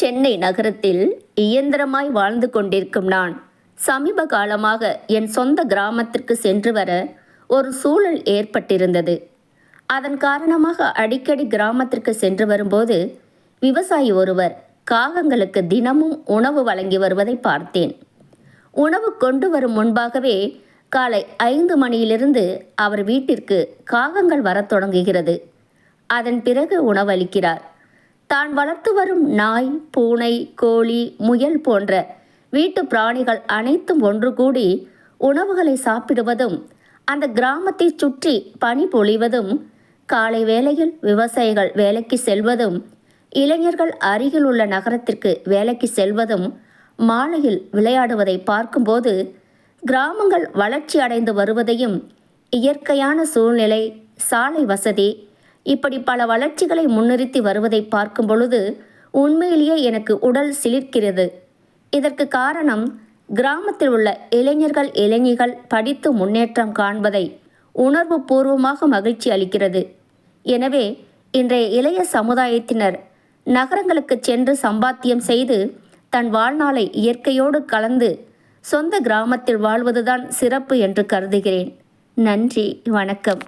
சென்னை நகரத்தில் இயந்திரமாய் வாழ்ந்து கொண்டிருக்கும் நான் சமீப காலமாக என் சொந்த கிராமத்திற்கு சென்று வர ஒரு சூழல் ஏற்பட்டிருந்தது. அதன் காரணமாக அடிக்கடி கிராமத்திற்கு சென்று வரும்போது விவசாயி ஒருவர் காகங்களுக்கு தினமும் உணவு வழங்கி வருவதை பார்த்தேன். உணவு கொண்டு வரும் முன்பாகவே காலை ஐந்து மணியிலிருந்து அவர் வீட்டிற்கு காகங்கள் வரத் தொடங்குகிறது. அதன் பிறகு உணவளிக்கிறார். தான் வளர்த்து வரும் நாய் பூனை கோழி முயல் போன்ற வீட்டு பிராணிகள் அனைத்தும் ஒன்று கூடி உணவுகளை சாப்பிடுவதும் அந்த கிராமத்தை சுற்றி பனி பொழிவதும் காலை வேளையில் விவசாயிகள் வேலைக்கு செல்வதும் இளைஞர்கள் அருகில் உள்ள நகரத்திற்கு வேலைக்கு செல்வதும் மாலையில் விளையாடுவதை பார்க்கும்போது கிராமங்கள் வளர்ச்சி அடைந்து வருவதையும் இயற்கையான சூழ்நிலை சாலை வசதி இப்படி பல வளர்ச்சிகளை முன்னிறுத்தி வருவதை பார்க்கும் பொழுது உண்மையிலேயே எனக்கு உடல் சிலிர்க்கிறது. இதற்கு காரணம் கிராமத்தில் உள்ள இளைஞர்கள் இளைஞிகள் படித்து முன்னேற்றம் காண்பதை உணர்வு பூர்வமாக மகிழ்ச்சி அளிக்கிறது. எனவே இன்றைய இளைய சமுதாயத்தினர் நகரங்களுக்கு சென்று சம்பாத்தியம் செய்து தன் வாழ்நாளை இயற்கையோடு கலந்து சொந்த கிராமத்தில் வாழ்வதுதான் சிறப்பு என்று கருதுகிறேன். நன்றி வணக்கம்.